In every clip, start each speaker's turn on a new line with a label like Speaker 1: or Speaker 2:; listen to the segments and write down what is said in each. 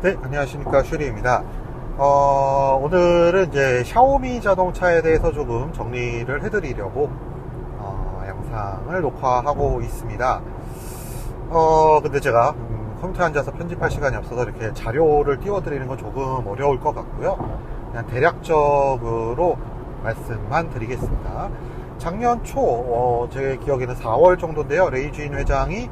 Speaker 1: 네, 안녕하십니까. 슈리입니다. 어, 오늘은 이제 샤오미 자동차에 대해서 조금 정리를 해드리려고, 어, 영상을 녹화하고 있습니다. 어, 근데 제가, 음, 컴퓨터에 앉아서 편집할 시간이 없어서 이렇게 자료를 띄워드리는 건 조금 어려울 것 같고요. 그냥 대략적으로 말씀만 드리겠습니다. 작년 초, 어, 제 기억에는 4월 정도인데요. 레이주인 회장이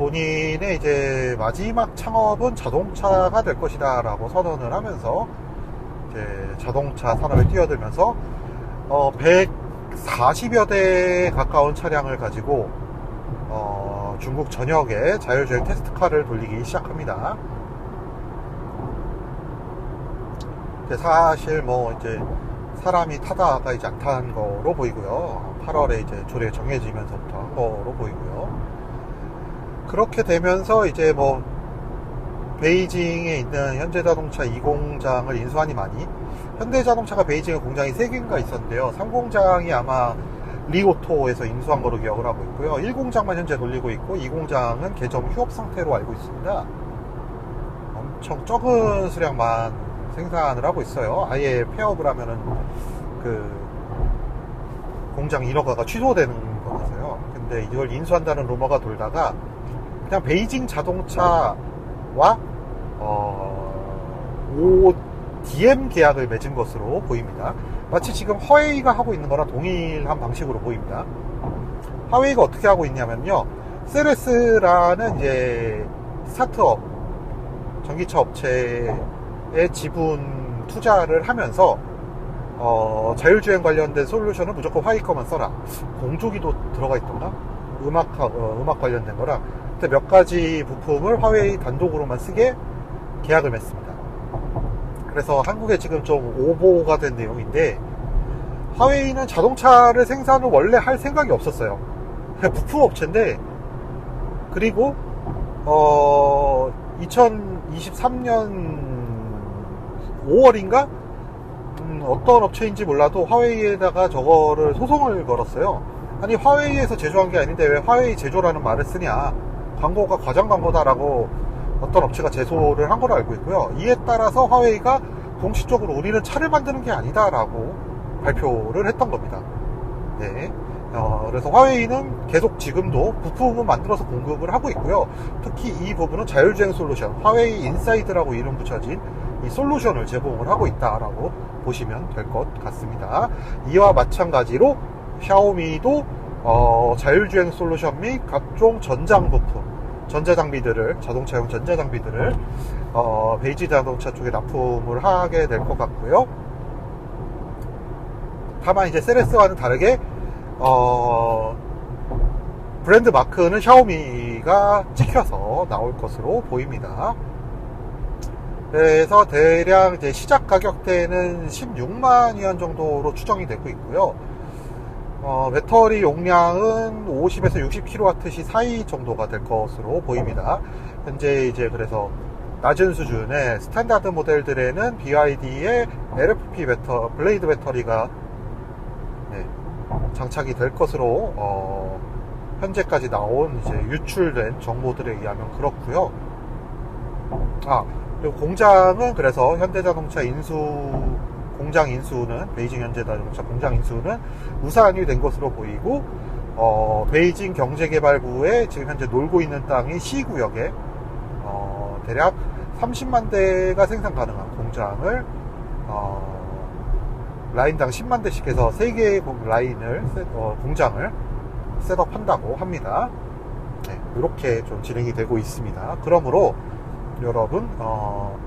Speaker 1: 본인의 이제 마지막 창업은 자동차가 될 것이다 라고 선언을 하면서 이제 자동차 산업에 뛰어들면서 어 140여 대에 가까운 차량을 가지고 어 중국 전역에 자율주행 테스트카를 돌리기 시작합니다. 사실 뭐 이제 사람이 타다가 이제 안 탄 거로 보이고요. 8월에 이제 조례 정해지면서부터 한 거로 보이고요. 그렇게 되면서 이제 뭐 베이징에 있는 현대자동차 2공장을 인수하니 많이 현대자동차가 베이징에 공장이 3개인가 있었는데요. 3공장이 아마 리오토에서 인수한 거로 기억을 하고 있고요. 1공장만 현재 돌리고 있고 2공장은 개점 휴업 상태로 알고 있습니다. 엄청 적은 수량만 생산을 하고 있어요. 아예 폐업을 하면은 그 공장 인허가가 취소되는 거라서요. 근데 이걸 인수한다는 루머가 돌다가 그냥 베이징 자동차와 어, ODM 계약을 맺은 것으로 보입니다. 마치 지금 허웨이가 하고 있는 거랑 동일한 방식으로 보입니다. 하웨이가 어떻게 하고 있냐면요. 세레스라는 이제 스타트업 전기차 업체의 지분 투자를 하면서 어, 자율주행 관련된 솔루션은 무조건 화웨이 거만 써라. 공조기도 들어가 있던가? 음악, 어, 음악 관련된 거 랑몇 가지 부품을 화웨이 단독으로만 쓰게 계약을 맺습니다. 그래서 한국에 지금 좀 오보가 된 내용인데 화웨이는 자동차를 생산을 원래 할 생각이 없었어요. 부품 업체인데 그리고 어 2023년 5월인가 음, 어떤 업체인지 몰라도 화웨이에다가 저거를 소송을 걸었어요. 아니 화웨이에서 제조한 게 아닌데 왜 화웨이 제조라는 말을 쓰냐? 광고가 과장 광고다라고 어떤 업체가 제소를 한 걸로 알고 있고요. 이에 따라서 화웨이가 공식적으로 우리는 차를 만드는 게 아니다라고 발표를 했던 겁니다. 네. 어, 그래서 화웨이는 계속 지금도 부품을 만들어서 공급을 하고 있고요. 특히 이 부분은 자율주행 솔루션, 화웨이 인사이드라고 이름 붙여진 이 솔루션을 제공을 하고 있다라고 보시면 될 것 같습니다. 이와 마찬가지로 샤오미도 어, 자율주행 솔루션 및 각종 전장 부품, 전자장비들을, 자동차용 전자장비들을, 어, 베이지 자동차 쪽에 납품을 하게 될 것 같고요. 다만 이제 세레스와는 다르게, 어, 브랜드 마크는 샤오미가 찍혀서 나올 것으로 보입니다. 그래서 대략 이제 시작 가격대는 16만 위안 정도로 추정이 되고 있고요. 어, 배터리 용량은 50에서 60kWh 사이 정도가 될 것으로 보입니다. 현재 이제 그래서 낮은 수준의 스탠다드 모델들에는 BYD의 LFP 배터, 블레이드 배터리가 네, 장착이 될 것으로 어, 현재까지 나온 이제 유출된 정보들에 의하면 그렇고요. 아 그리고 공장은 그래서 현대자동차 인수 공장 인수는 베이징 현대자동차 공장 인수는 무산이 된 것으로 보이고 어, 베이징 경제개발부에 지금 현재 놀고 있는 땅이 시구역에 어, 대략 30만 대가 생산 가능한 공장을 어, 라인당 10만 대씩 해서 3개의 라인을 어, 공장을 셋업한다고 합니다. 네, 이렇게 좀 진행이 되고 있습니다. 그러므로 여러분 어,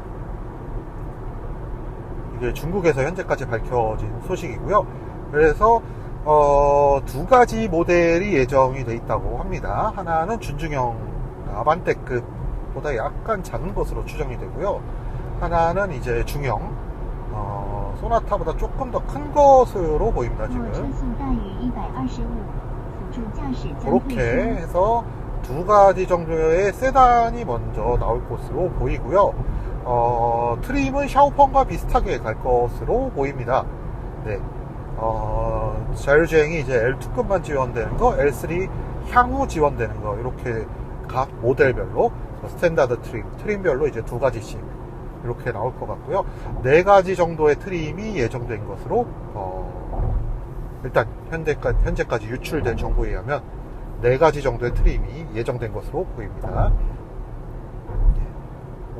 Speaker 1: 이게 중국에서 현재까지 밝혀진 소식이고요. 그래서 어, 두 가지 모델이 예정이 돼 있다고 합니다. 하나는 준중형 아반떼급보다 약간 작은 것으로 추정이 되고요. 하나는 이제 중형 어, 소나타보다 조금 더 큰 것으로 보입니다. 지금 그렇게 해서 두 가지 정도의 세단이 먼저 나올 것으로 보이고요. 어, 트림은 샤오펑과 비슷하게 갈 것으로 보입니다. 네. 어, 자율주행이 이제 L2급만 지원되는 거, L3 향후 지원되는 거, 이렇게 각 모델별로 스탠다드 트림, 트림별로 이제 두 가지씩 이렇게 나올 것 같고요. 네 가지 정도의 트림이 예정된 것으로 어, 일단 현재까지, 현재까지 유출된 정보에 의하면 네 가지 정도의 트림이 예정된 것으로 보입니다.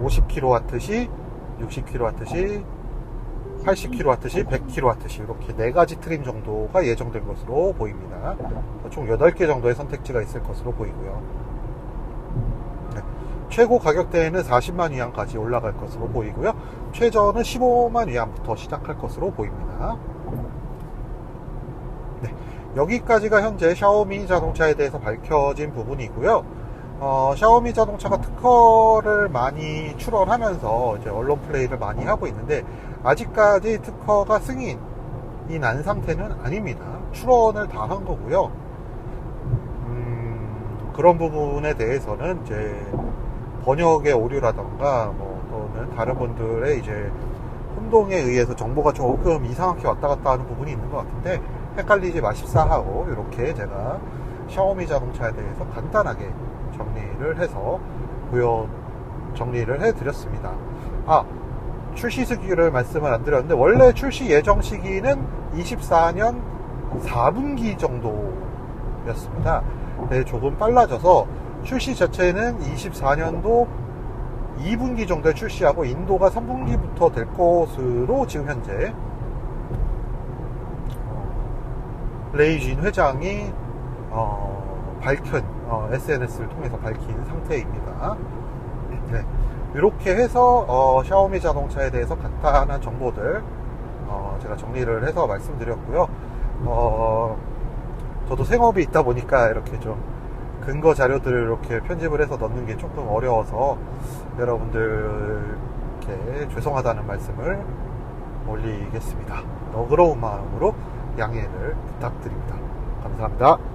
Speaker 1: 50kW시, 60kW시, 80kW시, 100kW시 이렇게 네 가지 트림 정도가 예정된 것으로 보입니다. 총 8개 정도의 선택지가 있을 것으로 보이고요. 네. 최고 가격대에는 40만 위안까지 올라갈 것으로 보이고요. 최저는 15만 위안부터 시작할 것으로 보입니다. 네. 여기까지가 현재 샤오미 자동차에 대해서 밝혀진 부분이고요. 어, 샤오미 자동차가 특허를 많이 출원하면서 이제 언론 플레이를 많이 하고 있는데 아직까지 특허가 승인이 난 상태는 아닙니다. 출원을 다 한 거고요. 음, 그런 부분에 대해서는 이제 번역의 오류라던가 뭐 또는 다른 분들의 이제 혼동에 의해서 정보가 조금 이상하게 왔다 갔다 하는 부분이 있는 것 같은데 헷갈리지 마십사 하고 이렇게 제가 샤오미 자동차에 대해서 간단하게 정리를 해서 보여 정리를 해 드렸습니다. 아 출시 시기를 말씀을 안 드렸는데 원래 출시 예정 시기는 24년 4분기 정도였습니다. 네, 조금 빨라져서 출시 자체는 24년도 2분기 정도에 출시하고 인도가 3분기부터 될 것으로 지금 현재 어, 레이진 회장이 어, 밝힌 어, SNS를 통해서 밝힌 상태입니다. 네, 이렇게 해서 어, 샤오미 자동차에 대해서 간단한 정보들 어, 제가 정리를 해서 말씀드렸고요. 어, 저도 생업이 있다 보니까 이렇게 좀 근거 자료들을 이렇게 편집을 해서 넣는 게 조금 어려워서 여러분들께 죄송하다는 말씀을 올리겠습니다. 너그러운 마음으로 양해를 부탁드립니다. 감사합니다.